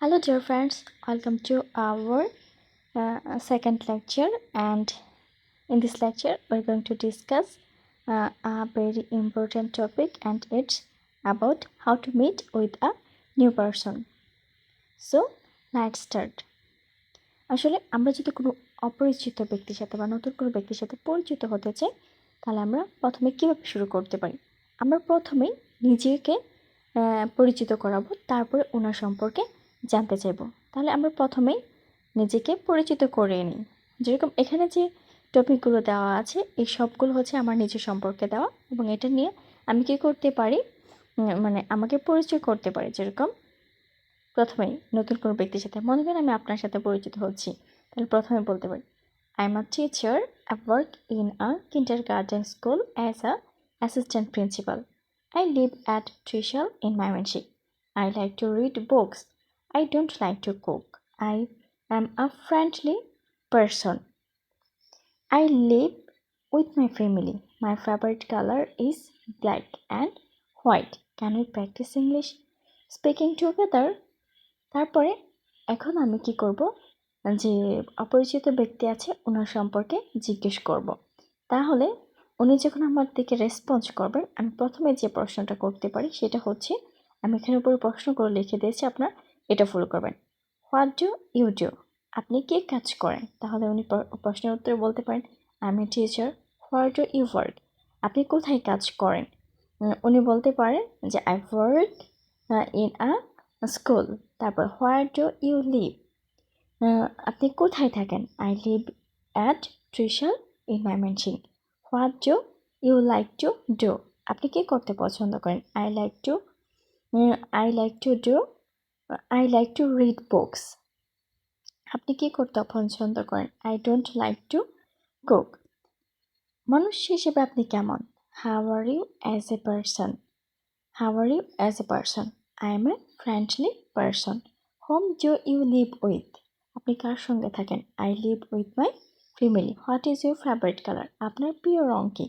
Hello, dear friends. Welcome to our uh, second lecture. And in this lecture, we're going to discuss uh, a very important topic, and it's about how to meet with a new person. So, let's start. আসলে আমরা যদি কোনো অপরিচিত ব্যক্তির সাথে বা নতুন কোনো ব্যক্তির সাথে পরিচিত হতে চাই তাহলে আমরা প্রথমে কীভাবে শুরু করতে পারি আমরা প্রথমেই নিজেকে পরিচিত করাবো তারপরে ওনার সম্পর্কে জানতে চাইব। তাহলে আমরা প্রথমেই নিজেকে পরিচিত করে নিই। যেরকম এখানে যে টপিকগুলো দেওয়া আছে, এই সবগুলো হচ্ছে আমার নিজের সম্পর্কে দেওয়া এবং এটা নিয়ে আমি কী করতে পারি? মানে আমাকে পরিচয় করতে পারি। যেরকম প্রথমেই নতুন কোনো ব্যক্তির সাথে, মনে করেন আমি আপনার সাথে পরিচিত হচ্ছি, তাহলে প্রথমে বলতে পারি I am a teacher I work in a kindergarten school as a assistant principal I live at Trishal in Mymensingh I like to read books I don't like to cook. I am a friendly person. I live with my family. My favorite color is black and white. Can we practice English? Speaking together. তারপরে এখন আমি কি করব যে অপরিচিত ব্যক্তি আছে ওনার সম্পর্কে জিজ্ঞেস করব তাহলে উনি যখন আমার দিকে রেসপন্স করবেন আমি প্রথমে যে প্রশ্নটা করতে পারি সেটা হচ্ছে আমি এখানে উপরে প্রশ্নগুলো লিখে দিয়েছি আপনার এটা ফলো করবেন। হোয়াট ডু ইউ ডু আপনি কি কাজ করেন? তাহলে উনি প্রশ্নের উত্তরে বলতে পারেন আমি teacher what do you work আপনি কোথায় কাজ করেন? উনি বলতে পারেন যে I work in a school তারপর হোয়াট ডু ইউ লিভ আপনি কোথায় থাকেন? I live at Trishal in my Mymensingh what do you like to do আপনি কি করতে পছন্দ করেন? I like to I like to do I like to read books আপনি কি করতে পছন্দ করেন? I don't like to cook মানুষ হিসেবে আপনি কেমন? How are you as a person how are you as a person I am a friendly person whom do you live with আপনি কার সঙ্গে থাকেন? I live with my family what is your favourite colour আপনার প্রিয় রং কি?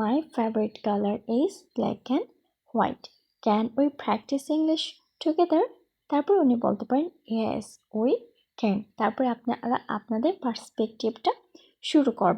My favourite colour is black and white can we practise English together তারপর উনি বলতে পারেন ইয়েস উই ক্যান তারপরে আপনারা আপনাদের পার্সপেক্টিভটা শুরু করবেন